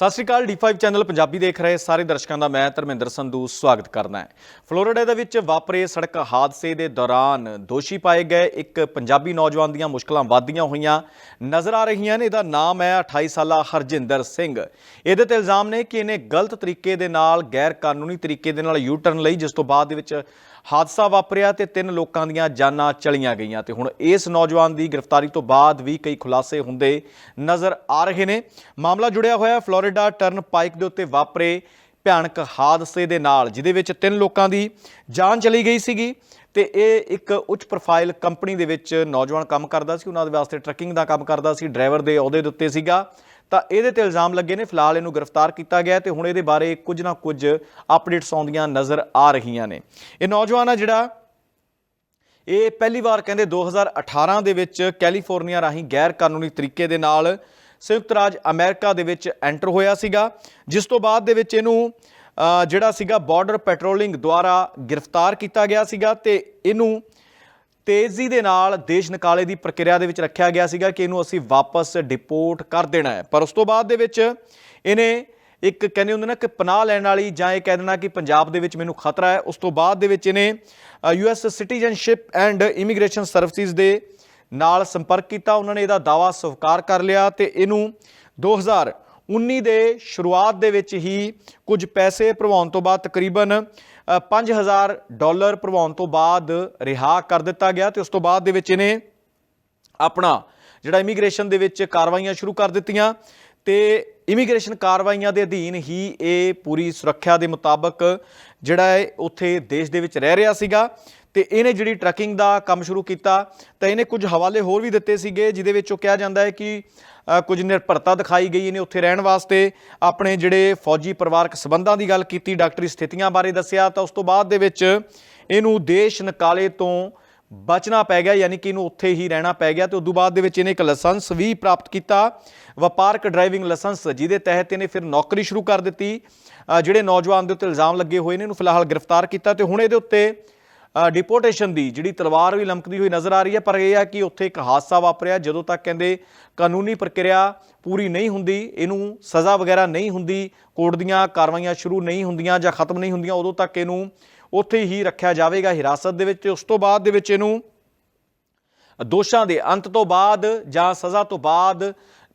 ਸਤਿ ਸ਼੍ਰੀ ਅਕਾਲ D5 channel Punjabi ਦੇਖ ਰਹੇ ਸਾਰੇ ਦਰਸ਼ਕਾਂ ਦਾ ਮੈਂ ਧਰਮਿੰਦਰ ਸੰਧੂ ਸਵਾਗਤ ਕਰਦਾ ਹਾਂ। ਫਲੋਰੀਡਾ ਦੇ ਵਿੱਚ ਵਾਪਰੇ ਸੜਕ ਹਾਦਸੇ ਦੇ ਦੌਰਾਨ ਦੋਸ਼ੀ ਪਾਏ ਗਏ ਇੱਕ ਪੰਜਾਬੀ ਨੌਜਵਾਨ ਦੀਆਂ ਮੁਸ਼ਕਲਾਂ ਵਧਦੀਆਂ ਹੋਈਆਂ ਨਜ਼ਰ ਆ ਰਹੀਆਂ ਨੇ। ਇਹਦਾ ਨਾਮ ਹੈ 28 ਸਾਲਾ ਹਰਜਿੰਦਰ ਸਿੰਘ। ਇਹਦੇ ਤੇ ਇਲਜ਼ਾਮ ਨੇ ਕਿ ਇਹਨੇ ਗਲਤ ਤਰੀਕੇ ਦੇ ਨਾਲ ਗੈਰ ਕਾਨੂੰਨੀ ਤਰੀਕੇ ਦੇ ਨਾਲ ਯੂ ਟਰਨ ਲਈ, ਜਿਸ ਤੋਂ ਬਾਅਦ ਦੇ ਵਿੱਚ ਹਾਦਸਾ ਵਾਪਰਿਆ ਤੇ ਤਿੰਨ ਲੋਕਾਂ ਦੀਆਂ ਜਾਨਾਂ ਚਲੀਆਂ ਗਈਆਂ ਤੇ ਹੁਣ ਇਸ ਨੌਜਵਾਨ ਦੀ ਗ੍ਰਿਫਤਾਰੀ ਤੋਂ ਬਾਅਦ ਵੀ ਕਈ ਖੁਲਾਸੇ ਹੁੰਦੇ ਨਜ਼ਰ ਆ ਰਹੇ ਨੇ। ਮਾਮਲਾ ਜੁੜਿਆ ਹੋਇਆ ਹੈ ਫਲੋਰੀਡਾ ਟਰਨ ਪਾਈਕ ਦੇ ਉੱਤੇ ਵਾਪਰੇ ਭਿਆਨਕ ਹਾਦਸੇ ਦੇ ਨਾਲ, ਜਿਹਦੇ ਵਿੱਚ ਤਿੰਨ ਲੋਕਾਂ ਦੀ ਜਾਨ ਚਲੀ ਗਈ ਸੀਗੀ ਤੇ ਇਹ ਇੱਕ ਉੱਚ ਪ੍ਰੋਫਾਈਲ ਕੰਪਨੀ ਦੇ ਵਿੱਚ ਨੌਜਵਾਨ ਕੰਮ ਕਰਦਾ ਸੀ। ਉਹਨਾਂ ਦੇ ਵਾਸਤੇ ਟਰੱਕਿੰਗ ਦਾ ਕੰਮ ਕਰਦਾ ਸੀ। ਡਰਾਈਵਰ ਦੇ ਅਹੁਦੇ ਦੇ ਉੱਤੇ ਸੀਗਾ। ਤਾਂ ਇਹਦੇ ਤੇ ਇਲਜ਼ਾਮ ਲੱਗੇ ਨੇ, ਫਿਲਹਾਲ ਇਹਨੂੰ ਗ੍ਰਿਫਤਾਰ ਕੀਤਾ ਗਿਆ ਹੈ ਤੇ ਹੁਣ ਇਹਦੇ ਬਾਰੇ ਕੁਝ ਨਾ ਕੁਝ ਅਪਡੇਟਸ ਆਉਂਦੀਆਂ ਨਜ਼ਰ ਆ ਰਹੀਆਂ ਨੇ। ਇਹ ਨੌਜਵਾਨ ਆ ਜਿਹੜਾ, ਇਹ ਪਹਿਲੀ ਵਾਰ ਕਹਿੰਦੇ 2018 ਦੇ ਵਿੱਚ ਕੈਲੀਫੋਰਨੀਆ ਰਾਹੀਂ ਗੈਰ ਕਾਨੂੰਨੀ ਤਰੀਕੇ ਦੇ ਨਾਲ ਸੰਯੁਕਤ ਰਾਜ ਅਮਰੀਕਾ ਦੇ ਵਿੱਚ ਐਂਟਰ ਹੋਇਆ ਸੀਗਾ, ਜਿਸ ਤੋਂ ਬਾਅਦ ਦੇ ਵਿੱਚ ਇਹਨੂੰ ਜਿਹੜਾ ਸੀਗਾ ਬਾਰਡਰ ਪੈਟਰੋਲਿੰਗ ਦੁਆਰਾ ਗ੍ਰਿਫਤਾਰ ਕੀਤਾ ਗਿਆ ਸੀਗਾ ਤੇ ਇਹਨੂੰ ਤੇਜ਼ੀ ਦੇ ਨਾਲ ਦੇਸ਼ ਨਿਕਾਲੇ ਦੀ ਪ੍ਰਕਿਰਿਆ ਦੇ ਵਿੱਚ ਰੱਖਿਆ ਗਿਆ ਸੀਗਾ ਕਿ ਇਹਨੂੰ ਅਸੀਂ ਵਾਪਸ ਡਿਪੋਰਟ ਕਰ ਦੇਣਾ ਹੈ। ਪਰ ਉਸ ਤੋਂ ਬਾਅਦ ਦੇ ਵਿੱਚ ਇਹਨੇ ਇੱਕ ਕਹਿੰਦੇ ਹੁੰਦੇ ਨਾ ਕਿ ਪਨਾਹ ਲੈਣ ਵਾਲੀ ਜਾਂ ਇਹ ਕਹਿ ਦੇਣਾ ਕਿ ਪੰਜਾਬ ਦੇ ਵਿੱਚ ਮੈਨੂੰ ਖਤਰਾ ਹੈ। ਉਸ ਤੋਂ ਬਾਅਦ ਦੇ ਵਿੱਚ ਇਹਨੇ US citizenship and immigration services ਦੇ ਨਾਲ ਸੰਪਰਕ ਕੀਤਾ। ਉਹਨਾਂ ਨੇ ਇਹਦਾ ਦਾਵਾ ਸਵੀਕਾਰ ਕਰ ਲਿਆ ਤੇ ਇਹਨੂੰ 2019 ਦੇ ਸ਼ੁਰੂਆਤ ਦੇ ਵਿੱਚ ਹੀ ਕੁਝ ਪੈਸੇ ਭਰਵਾਉਣ ਤੋਂ ਬਾਅਦ ਤਕਰੀਬਨ ਅ, 5000 ਡਾਲਰ ਭਰਵਾਉਣ ਤੋਂ ਬਾਅਦ ਰਿਹਾ ਕਰ ਦਿੱਤਾ ਗਿਆ ਤੇ ਉਸ ਤੋਂ ਬਾਅਦ ਦੇ ਵਿੱਚ ਇਹਨੇ ਆਪਣਾ ਜਿਹੜਾ ਇਮੀਗ੍ਰੇਸ਼ਨ ਦੇ ਵਿੱਚ ਕਾਰਵਾਈਆਂ ਸ਼ੁਰੂ ਕਰ ਦਿੱਤੀਆਂ। ਤੇ ਇਮੀਗ੍ਰੇਸ਼ਨ ਕਾਰਵਾਈਆਂ ਦੇ ਅਧੀਨ ਹੀ ਇਹ ਪੂਰੀ ਸੁਰੱਖਿਆ ਦੇ ਮੁਤਾਬਕ ਜਿਹੜਾ ਹੈ ਉੱਥੇ ਦੇਸ਼ ਦੇ ਵਿੱਚ ਰਹਿ ਰਿਹਾ ਸੀਗਾ ਤੇ ਇਹਨੇ ਜਿਹੜੀ ਟਰੈਕਿੰਗ ਦਾ ਕੰਮ ਸ਼ੁਰੂ ਕੀਤਾ ਤਾਂ ਇਹਨੇ ਕੁਝ ਹਵਾਲੇ ਹੋਰ ਵੀ ਦਿੱਤੇ ਸੀਗੇ, ਜਿਹਦੇ ਵਿੱਚ ਉਹ ਕਿਹਾ ਜਾਂਦਾ ਹੈ ਕਿ ਕੁਝ ਨਿਰਭਰਤਾ ਦਿਖਾਈ ਗਈ ਇਹਨੇ ਉੱਥੇ ਰਹਿਣ ਵਾਸਤੇ। ਆਪਣੇ ਜਿਹੜੇ ਫੌਜੀ ਪਰਿਵਾਰਕ ਸਬੰਧਾਂ ਦੀ ਗੱਲ ਕੀਤੀ, ਡਾਕਟਰੀ ਸਥਿਤੀਆਂ ਬਾਰੇ ਦੱਸਿਆ ਤਾਂ ਉਸ ਤੋਂ ਬਾਅਦ ਦੇ ਵਿੱਚ ਇਹਨੂੰ ਦੇਸ਼ ਨਿਕਾਲੇ ਤੋਂ ਬਚਣਾ ਪੈ ਗਿਆ, ਯਾਨੀ ਕਿ ਇਹਨੂੰ ਉੱਥੇ ਹੀ ਰਹਿਣਾ ਪੈ ਗਿਆ ਤੇ ਉਦੋਂ ਬਾਅਦ ਦੇ ਵਿੱਚ ਇਹਨੇ ਇੱਕ ਲਾਇਸੈਂਸ ਵੀ ਪ੍ਰਾਪਤ ਕੀਤਾ, ਵਪਾਰਕ ਡਰਾਈਵਿੰਗ ਲਾਇਸੈਂਸ, ਜਿਹਦੇ ਤਹਿਤ ਇਹਨੇ ਫਿਰ ਨੌਕਰੀ ਸ਼ੁਰੂ ਕਰ ਦਿੱਤੀ। ਜਿਹੜੇ ਨੌਜਵਾਨ ਦੇ ਉੱਤੇ ਇਲਜ਼ਾਮ ਲੱਗੇ ਹੋਏ ਨੇ, ਇਹਨੂੰ ਫਿਲਹਾਲ ਗ੍ਰਿਫਤਾਰ ਕੀਤਾ ਤੇ ਹੁਣ ਇਹਦੇ ਉੱਤੇ ਡਿਪੋਰਟੇਸ਼ਨ ਦੀ ਜਿਹੜੀ ਤਲਵਾਰ ਵੀ ਲਮਕਦੀ ਹੋਈ ਨਜ਼ਰ ਆ ਰਹੀ ਹੈ, ਪਰ ਇਹ ਆ ਕਿ ਉੱਥੇ ਇੱਕ ਹਾਦਸਾ ਵਾਪਰਿਆ, ਜਦੋਂ ਤੱਕ ਕਹਿੰਦੇ ਕਾਨੂੰਨੀ ਪ੍ਰਕਿਰਿਆ ਪੂਰੀ ਨਹੀਂ ਹੁੰਦੀ, ਇਹਨੂੰ ਸਜ਼ਾ ਵਗੈਰਾ ਨਹੀਂ ਹੁੰਦੀ, ਕੋਰਟ ਦੀਆਂ ਕਾਰਵਾਈਆਂ ਸ਼ੁਰੂ ਨਹੀਂ ਹੁੰਦੀਆਂ ਜਾਂ ਖਤਮ ਨਹੀਂ ਹੁੰਦੀਆਂ, ਉਦੋਂ ਤੱਕ ਇਹਨੂੰ ਉੱਥੇ ਹੀ ਰੱਖਿਆ ਜਾਵੇਗਾ ਹਿਰਾਸਤ ਦੇ ਵਿੱਚ ਤੇ ਉਸ ਤੋਂ ਬਾਅਦ ਦੇ ਵਿੱਚ ਇਹਨੂੰ ਦੋਸ਼ਾਂ ਦੇ ਅੰਤ ਤੋਂ ਬਾਅਦ ਜਾਂ ਸਜ਼ਾ ਤੋਂ ਬਾਅਦ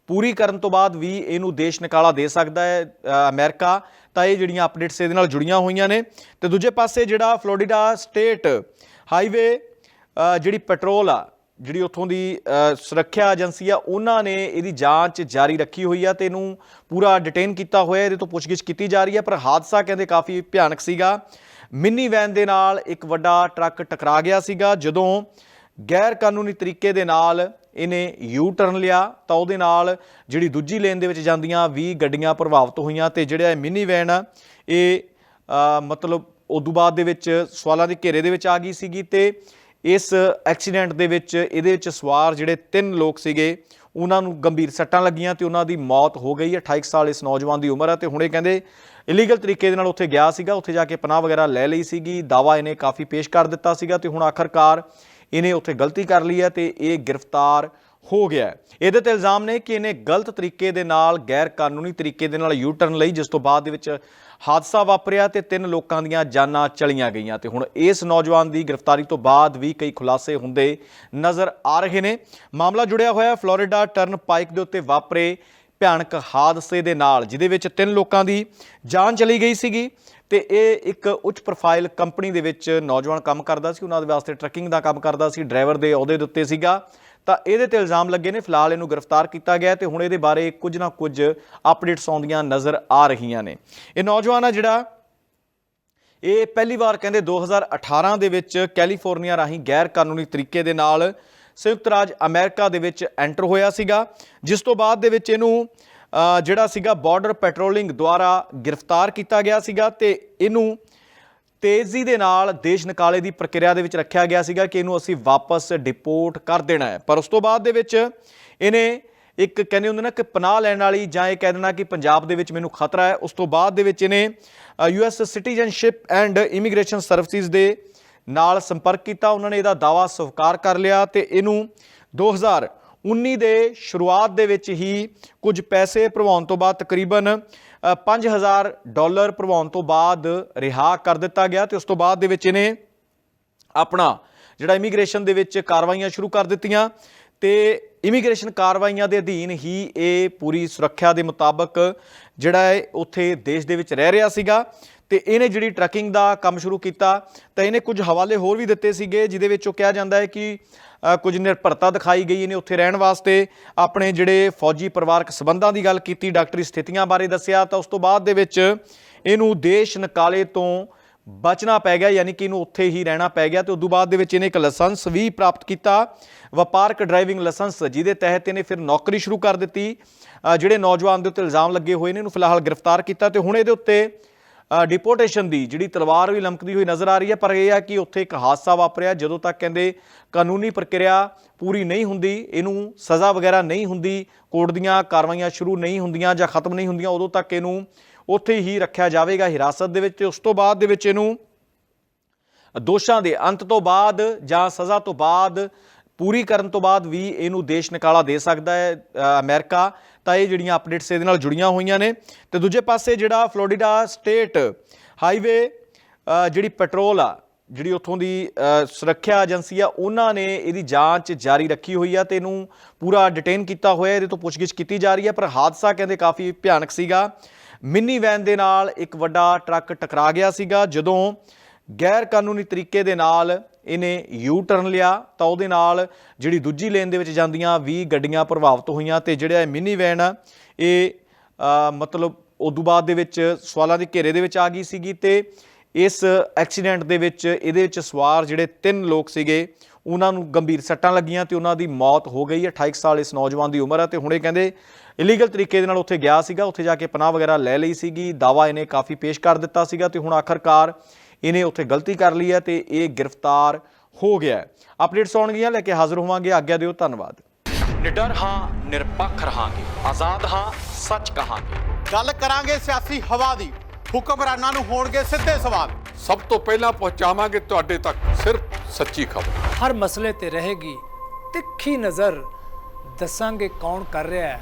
ਪੂਰੀ ਕਰਨ ਤੋਂ ਬਾਅਦ ਵੀ ਇਹਨੂੰ ਦੇਸ਼ ਨਿਕਾਲਾ ਦੇ ਸਕਦਾ ਹੈ ਅ, ਅਮਰੀਕਾ। ਤਾਂ ਇਹ ਜਿਹੜੀਆਂ ਅਪਡੇਟਸ ਇਹਦੇ ਨਾਲ ਜੁੜੀਆਂ ਹੋਈਆਂ ਨੇ। ਤੇ ਦੂਜੇ ਪਾਸੇ ਜਿਹੜਾ ਫਲੋਰੀਡਾ ਸਟੇਟ ਹਾਈਵੇ ਜਿਹੜੀ ਪੈਟਰੋਲ ਆ ਜਿਹੜੀ ਉੱਥੋਂ ਦੀ ਸੁਰੱਖਿਆ ਏਜੰਸੀ ਆ ਉਹਨਾਂ ਨੇ ਇਹਦੀ ਜਾਂਚ ਜਾਰੀ ਰੱਖੀ ਹੋਈ ਆ ਤੇ ਇਹਨੂੰ ਪੂਰਾ ਡਿਟੇਨ ਕੀਤਾ ਹੋਇਆ ਇਹਦੇ ਤੋਂ ਪੁੱਛਗਿੱਛ ਕੀਤੀ ਜਾ ਰਹੀ ਹੈ ਪਰ ਹਾਦਸਾ ਕਹਿੰਦੇ ਕਾਫੀ ਭਿਆਨਕ ਸੀਗਾ। ਮਿੰਨੀ ਵੈਨ ਦੇ ਨਾਲ ਇੱਕ ਵੱਡਾ ਟਰੱਕ ਟਕਰਾ ਗਿਆ ਸੀਗਾ। ਜਦੋਂ ਗੈਰ ਕਾਨੂੰਨੀ ਤਰੀਕੇ ਦੇ ਨਾਲ ਇਹਨੇ ਯੂ ਟਰਨ ਲਿਆ, ਤਾਂ ਉਹਦੇ ਨਾਲ ਜਿਹੜੀ ਦੂਜੀ ਲੇਨ ਦੇ ਵਿੱਚ ਜਾਂਦੀਆਂ 20 ਗੱਡੀਆਂ ਪ੍ਰਭਾਵਿਤ ਹੋਈਆਂ ਤੇ ਜਿਹੜਾ ਇਹ ਮਿੰਨੀ ਵੈਨ ਆ, ਇਹ ਮਤਲਬ ਉਦੋਂ ਬਾਅਦ ਦੇ ਵਿੱਚ ਸਵਾਲਾਂ ਦੇ ਘੇਰੇ ਦੇ ਵਿੱਚ ਆ ਗਈ ਸੀਗੀ ਤੇ ਇਸ ਐਕਸੀਡੈਂਟ ਦੇ ਵਿੱਚ ਇਹਦੇ ਵਿੱਚ ਸਵਾਰ ਜਿਹੜੇ ਤਿੰਨ ਲੋਕ ਸੀਗੇ, ਉਹਨਾਂ ਨੂੰ ਗੰਭੀਰ ਸੱਟਾਂ ਲੱਗੀਆਂ ਤੇ ਉਹਨਾਂ ਦੀ ਮੌਤ ਹੋ ਗਈ ਹੈ। 28 ਸਾਲ ਇਸ ਨੌਜਵਾਨ ਦੀ ਉਮਰ ਹੈ ਤੇ ਹੁਣੇ ਕਹਿੰਦੇ ਇਲੀਗਲ ਤਰੀਕੇ ਦੇ ਨਾਲ ਉੱਥੇ ਗਿਆ ਸੀਗਾ, ਉੱਥੇ ਜਾ ਕੇ ਪਨਾਹ ਵਗੈਰਾ ਲੈ ਲਈ ਸੀਗੀ ਦਾਵਾ ਇਹਨੇ ਕਾਫੀ ਪੇਸ਼ ਕਰ ਦਿੱਤਾ ਸੀਗਾ ਤੇ ਹੁਣ ਆਖਰਕਾਰ ਇਹਨੇ ਉੱਥੇ ਗਲਤੀ ਕਰ ਲਈ ਹੈ ਤੇ ਇਹ ਗ੍ਰਿਫਤਾਰ ਹੋ ਗਿਆ ਇਹਦੇ ਤੇ ਇਲਜ਼ਾਮ ਨੇ ਕਿ ਇਹਨੇ ਗਲਤ ਤਰੀਕੇ ਦੇ ਨਾਲ ਗੈਰ ਕਾਨੂੰਨੀ ਤਰੀਕੇ ਦੇ ਨਾਲ ਯੂ ਟਰਨ ਲਈ, ਜਿਸ ਤੋਂ ਬਾਅਦ ਦੇ ਵਿੱਚ ਹਾਦਸਾ ਵਾਪਰਿਆ ਤੇ ਤਿੰਨ ਲੋਕਾਂ ਦੀਆਂ ਜਾਨਾਂ ਚਲੀਆਂ ਗਈਆਂ। ਤੇ ਹੁਣ ਇਸ ਨੌਜਵਾਨ ਦੀ ਗ੍ਰਿਫਤਾਰੀ ਤੋਂ ਬਾਅਦ ਵੀ ਕਈ ਖੁਲਾਸੇ ਹੁੰਦੇ ਨਜ਼ਰ ਆ ਰਹੇ ਨੇ। ਮਾਮਲਾ ਜੁੜਿਆ ਹੋਇਆ ਹੈ ਫਲੋਰੀਡਾ ਟਰਨ ਪਾਈਕ ਦੇ ਉੱਤੇ ਵਾਪਰੇ ਭਿਆਨਕ ਹਾਦਸੇ ਦੇ ਨਾਲ, ਜਿਹਦੇ ਵਿੱਚ ਤਿੰਨ ਲੋਕਾਂ ਦੀ ਜਾਨ ਚਲੀ ਗਈ ਸੀਗੀ। ਤੇ ਇਹ ਇੱਕ ਉੱਚ ਪ੍ਰੋਫਾਈਲ ਕੰਪਨੀ ਦੇ ਵਿੱਚ ਨੌਜਵਾਨ ਕੰਮ ਕਰਦਾ ਸੀ। ਉਹਨਾਂ ਦੇ ਵਾਸਤੇ ਟਰੱਕਿੰਗ ਦਾ ਕੰਮ ਕਰਦਾ ਸੀ। ਡਰਾਈਵਰ ਦੇ ਅਹੁਦੇ ਦੇ ਉੱਤੇ ਸੀਗਾ। ਤਾਂ ਇਹਦੇ ਤੇ ਇਲਜ਼ਾਮ ਲੱਗੇ ਨੇ। ਫਿਲਹਾਲ ਇਹਨੂੰ ਗ੍ਰਿਫਤਾਰ ਕੀਤਾ ਗਿਆ ਹੈ ਤੇ ਹੁਣ ਇਹਦੇ ਬਾਰੇ ਕੁਝ ਨਾ ਕੁਝ ਅਪਡੇਟਸ ਆਉਂਦੀਆਂ ਨਜ਼ਰ ਆ ਰਹੀਆਂ ਨੇ। ਇਹ ਨੌਜਵਾਨ ਆ ਜਿਹੜਾ, ਇਹ ਪਹਿਲੀ ਵਾਰ ਕਹਿੰਦੇ 2018 ਦੇ ਵਿੱਚ ਕੈਲੀਫੋਰਨੀਆ ਰਾਹੀਂ ਗੈਰ ਕਾਨੂੰਨੀ ਤਰੀਕੇ ਦੇ ਨਾਲ ਸੰਯੁਕਤ ਰਾਜ ਅਮਰੀਕਾ ਦੇ ਵਿੱਚ ਐਂਟਰ ਹੋਇਆ ਸੀਗਾ। ਜਿਸ ਤੋਂ ਬਾਅਦ ਦੇ ਵਿੱਚ ਇਹਨੂੰ ਜਿਹੜਾ ਸੀਗਾ ਬਾਰਡਰ ਪੈਟਰੋਲਿੰਗ ਦੁਆਰਾ ਗ੍ਰਿਫਤਾਰ ਕੀਤਾ ਗਿਆ ਸੀਗਾ ਤੇ ਇਹਨੂੰ ਤੇਜ਼ੀ ਦੇ ਨਾਲ ਦੇਸ਼ ਨਿਕਾਲੇ ਦੀ ਪ੍ਰਕਿਰਿਆ ਦੇ ਵਿੱਚ ਰੱਖਿਆ ਗਿਆ ਸੀਗਾ ਕਿ ਇਹਨੂੰ ਅਸੀਂ ਵਾਪਸ ਡਿਪੋਰਟ ਕਰ ਦੇਣਾ ਹੈ। ਪਰ ਉਸ ਤੋਂ ਬਾਅਦ ਦੇ ਵਿੱਚ ਇਹਨੇ ਇੱਕ, ਕਹਿੰਦੇ ਹੁੰਦੇ ਨਾ ਕਿ ਪਨਾਹ ਲੈਣ ਵਾਲੀ ਜਾਂ ਇਹ ਕਹਿ ਦੇਣਾ ਕਿ ਪੰਜਾਬ ਦੇ ਵਿੱਚ ਮੈਨੂੰ ਖਤਰਾ ਹੈ। ਉਸ ਤੋਂ ਬਾਅਦ ਦੇ ਵਿੱਚ ਇਹਨੇ US citizenship and immigration services ਦੇ ਨਾਲ ਸੰਪਰਕ ਕੀਤਾ। ਉਹਨਾਂ ਨੇ ਇਹਦਾ ਦਾਵਾ ਸਵੀਕਾਰ ਕਰ ਲਿਆ ਤੇ ਇਹਨੂੰ 2000 19 ਦੇ ਸ਼ੁਰੂਆਤ ਦੇ ਵਿੱਚ ਹੀ ਕੁਝ ਪੈਸੇ ਭਰਵਾਉਣ ਤੋਂ ਬਾਅਦ ਤਕਰੀਬਨ ਅ, 5000 ਡਾਲਰ ਭਰਵਾਉਣ ਤੋਂ ਬਾਅਦ ਰਿਹਾ ਕਰ ਦਿੱਤਾ ਗਿਆ ਤੇ ਉਸ ਤੋਂ ਬਾਅਦ ਦੇ ਵਿੱਚ ਇਹਨੇ ਆਪਣਾ ਜਿਹੜਾ ਇਮੀਗ੍ਰੇਸ਼ਨ ਦੇ ਵਿੱਚ ਕਾਰਵਾਈਆਂ ਸ਼ੁਰੂ ਕਰ ਦਿੱਤੀਆਂ ਤੇ ਇਮੀਗ੍ਰੇਸ਼ਨ ਕਾਰਵਾਈਆਂ ਦੇ ਅਧੀਨ ਹੀ ਇਹ ਪੂਰੀ ਸੁਰੱਖਿਆ ਦੇ ਮੁਤਾਬਕ ਜਿਹੜਾ ਹੈ ਉੱਥੇ ਦੇਸ਼ ਦੇ ਵਿੱਚ ਰਹਿ ਰਿਹਾ ਸੀਗਾ ਤੇ ਇਹਨੇ ਜਿਹੜੀ ਟਰੱਕਿੰਗ ਦਾ ਕੰਮ ਸ਼ੁਰੂ ਕੀਤਾ ਤਾਂ ਇਹਨੇ ਕੁਝ ਹਵਾਲੇ ਹੋਰ ਵੀ ਦਿੱਤੇ ਸੀਗੇ ਜਿਹਦੇ ਵਿੱਚ ਉਹ ਕਿਹਾ ਜਾਂਦਾ ਹੈ ਕਿ ਕੁਝ ਨਿਰਭਰਤਾ ਦਿਖਾਈ ਗਈ ਇਹਨੇ ਉੱਥੇ ਰਹਿਣ ਵਾਸਤੇ। ਆਪਣੇ ਜਿਹੜੇ ਫੌਜੀ ਪਰਿਵਾਰਕ ਸਬੰਧਾਂ ਦੀ ਗੱਲ ਕੀਤੀ, ਡਾਕਟਰੀ ਸਥਿਤੀਆਂ ਬਾਰੇ ਦੱਸਿਆ, ਤਾਂ ਉਸ ਤੋਂ ਬਾਅਦ ਦੇ ਵਿੱਚ ਇਹਨੂੰ ਦੇਸ਼ ਨਕਾਲੇ ਤੋਂ ਬਚਣਾ ਪੈ ਗਿਆ, ਯਾਨੀ ਕਿ ਇਹਨੂੰ ਉੱਥੇ ਹੀ ਰਹਿਣਾ ਪੈ ਗਿਆ ਤੇ ਤੋਂ ਬਾਅਦ ਦੇ ਵਿੱਚ ਇਹਨੇ ਇੱਕ ਲਾਇਸੈਂਸ ਵੀ ਪ੍ਰਾਪਤ ਕੀਤਾ। ਵਪਾਰਕ ਡਰਾਈਵਿੰਗ ਲਾਇਸੈਂਸ, ਜਿਹਦੇ ਤਹਿਤ ਇਹਨੇ ਫਿਰ ਨੌਕਰੀ ਸ਼ੁਰੂ ਕਰ ਦਿੱਤੀ। ਜਿਹੜੇ ਨੌਜਵਾਨ ਦੇ ਉੱਤੇ ਇਲਜ਼ਾਮ ਲੱਗੇ ਹੋਏ ਨੇ, ਇਹਨੂੰ ਫਿਲਹਾਲ ਗ੍ਰਿਫਤਾਰ ਕੀਤਾ ਤੇ ਹੁਣ ਇਹਦੇ ਉੱਤੇ ਡਿਪੋਰਟੇਸ਼ਨ ਦੀ ਜਿਹੜੀ ਤਲਵਾਰ ਵੀ ਲਮਕਦੀ ਹੋਈ ਨਜ਼ਰ ਆ ਰਹੀ ਹੈ, ਪਰ ਇਹ ਆ ਕਿ ਉੱਥੇ ਇੱਕ ਹਾਦਸਾ ਵਾਪਰਿਆ, ਜਦੋਂ ਤੱਕ ਕਹਿੰਦੇ ਕਾਨੂੰਨੀ ਪ੍ਰਕਿਰਿਆ ਪੂਰੀ ਨਹੀਂ ਹੁੰਦੀ, ਇਹਨੂੰ ਸਜ਼ਾ ਵਗੈਰਾ ਨਹੀਂ ਹੁੰਦੀ, ਕੋਰਟ ਦੀਆਂ ਕਾਰਵਾਈਆਂ ਸ਼ੁਰੂ ਨਹੀਂ ਹੁੰਦੀਆਂ ਜਾਂ ਖਤਮ ਨਹੀਂ ਹੁੰਦੀਆਂ, ਉਦੋਂ ਤੱਕ ਇਹਨੂੰ ਉੱਥੇ ਹੀ ਰੱਖਿਆ ਜਾਵੇਗਾ ਹਿਰਾਸਤ ਦੇ ਵਿੱਚ। ਤੇ ਉਸ ਤੋਂ ਬਾਅਦ ਦੇ ਵਿੱਚ ਇਹਨੂੰ ਦੋਸ਼ਾਂ ਦੇ ਅੰਤ ਤੋਂ ਬਾਅਦ ਜਾਂ ਸਜ਼ਾ ਤੋਂ ਬਾਅਦ ਪੂਰੀ ਕਰਨ ਤੋਂ ਬਾਅਦ ਵੀ ਇਹਨੂੰ ਦੇਸ਼ ਨਿਕਾਲਾ ਦੇ ਸਕਦਾ ਹੈ ਅ, ਅਮਰੀਕਾ ਤਾਂ ਇਹ ਜਿਹੜੀਆਂ ਅਪਡੇਟਸ ਇਹਦੇ ਨਾਲ ਜੁੜੀਆਂ ਹੋਈਆਂ ਨੇ। ਤੇ ਦੂਜੇ ਪਾਸੇ ਜਿਹੜਾ ਫਲੋਰੀਡਾ ਸਟੇਟ ਹਾਈਵੇ ਜਿਹੜੀ ਪੈਟਰੋਲ ਆ ਜਿਹੜੀ ਉੱਥੋਂ ਦੀ ਸੁਰੱਖਿਆ ਏਜੰਸੀ ਆ ਉਹਨਾਂ ਨੇ ਇਹਦੀ ਜਾਂਚ ਜਾਰੀ ਰੱਖੀ ਹੋਈ ਆ ਤੇ ਇਹਨੂੰ ਪੂਰਾ ਡਿਟੇਨ ਕੀਤਾ ਹੋਇਆ ਇਹਦੇ ਤੋਂ ਪੁੱਛਗਿੱਛ ਕੀਤੀ ਜਾ ਰਹੀ ਹੈ ਪਰ ਹਾਦਸਾ ਕਹਿੰਦੇ ਕਾਫੀ ਭਿਆਨਕ ਸੀਗਾ। ਮਿੰਨੀ ਵੈਨ ਦੇ ਨਾਲ ਇੱਕ ਵੱਡਾ ਟਰੱਕ ਟਕਰਾ ਗਿਆ ਸੀਗਾ ਜਦੋਂ ਗੈਰ ਕਾਨੂੰਨੀ ਤਰੀਕੇ ਦੇ ਨਾਲ ਇਹਨੇ ਯੂ ਟਰਨ ਲਿਆ ਤਾਂ ਉਹਦੇ ਨਾਲ ਜਿਹੜੀ ਦੂਜੀ ਲੇਨ ਦੇ ਵਿੱਚ ਜਾਂਦੀਆਂ 20 ਗੱਡੀਆਂ ਪ੍ਰਭਾਵਿਤ ਹੋਈਆਂ ਤੇ ਜਿਹੜਾ ਇਹ ਮਿਨੀ ਵੈਨ ਆ, ਇਹ ਮਤਲਬ ਉਦੋਂ ਬਾਅਦ ਦੇ ਵਿੱਚ ਸਵਾਲਾਂ ਦੇ ਘੇਰੇ ਦੇ ਵਿੱਚ ਆ ਗਈ ਸੀਗੀ ਤੇ ਇਸ ਐਕਸੀਡੈਂਟ ਦੇ ਵਿੱਚ ਇਹਦੇ ਵਿੱਚ ਸਵਾਰ ਜਿਹੜੇ ਤਿੰਨ ਲੋਕ ਸੀਗੇ, ਉਹਨਾਂ ਨੂੰ ਗੰਭੀਰ ਸੱਟਾਂ ਲੱਗੀਆਂ ਤੇ ਉਹਨਾਂ ਦੀ ਮੌਤ ਹੋ ਗਈ। ਹੈ 28 ਸਾਲ ਇਸ ਨੌਜਵਾਨ ਦੀ ਉਮਰ ਹੈ ਤੇ ਹੁਣੇ ਕਹਿੰਦੇ ਇਲੀਗਲ ਤਰੀਕੇ ਦੇ ਨਾਲ ਉੱਥੇ ਗਿਆ ਸੀਗਾ, ਉੱਥੇ ਜਾ ਕੇ ਪਨਾਹ ਵਗੈਰਾ ਲੈ ਲਈ ਸੀਗੀ ਦਾਵਾ ਇਹਨੇ ਕਾਫੀ ਪੇਸ਼ ਕਰ ਦਿੱਤਾ ਸੀਗਾ ਤੇ ਹੁਣ ਆਖਰਕਾਰ ਇਹਨੇ ਉੱਥੇ ਗਲਤੀ ਕਰ ਲਈ ਹੈ ਤੇ ਇਹ ਗ੍ਰਿਫਤਾਰ ਹੋ ਗਿਆ ਹੈ। ਅਪਡੇਟਸ ਆਉਣਗੀਆਂ ਲੈ ਕੇ ਹਾਜ਼ਰ ਹੋਵਾਂਗੇ। ਆਗਿਆ ਦਿਓ ਧੰਨਵਾਦ। ਨਿਡਰ ਹਾਂ ਨਿਰਪੱਖ ਰਹਾਂਗੇ। ਆਜ਼ਾਦ ਹਾਂ ਸੱਚ ਕਹਾਂਗੇ। ਗੱਲ ਕਰਾਂਗੇ ਸਿਆਸੀ ਹਵਾ ਦੀ। ਹੁਕਮਰਾਨਾਂ ਨੂੰ ਹੋਣਗੇ ਸਿੱਧੇ ਸਵਾਲ। ਸਭ ਤੋਂ ਪਹਿਲਾਂ ਪਹੁੰਚਾਵਾਂਗੇ ਤੁਹਾਡੇ ਤੱਕ ਸਿਰਫ ਸੱਚੀ ਖਬਰ। ਹਰ ਮਸਲੇ ਤੇ ਰਹੇਗੀ ਤਿੱਖੀ ਨਜ਼ਰ। ਦੱਸਾਂਗੇ ਕੌਣ ਕਰ ਰਿਹਾ ਹੈ।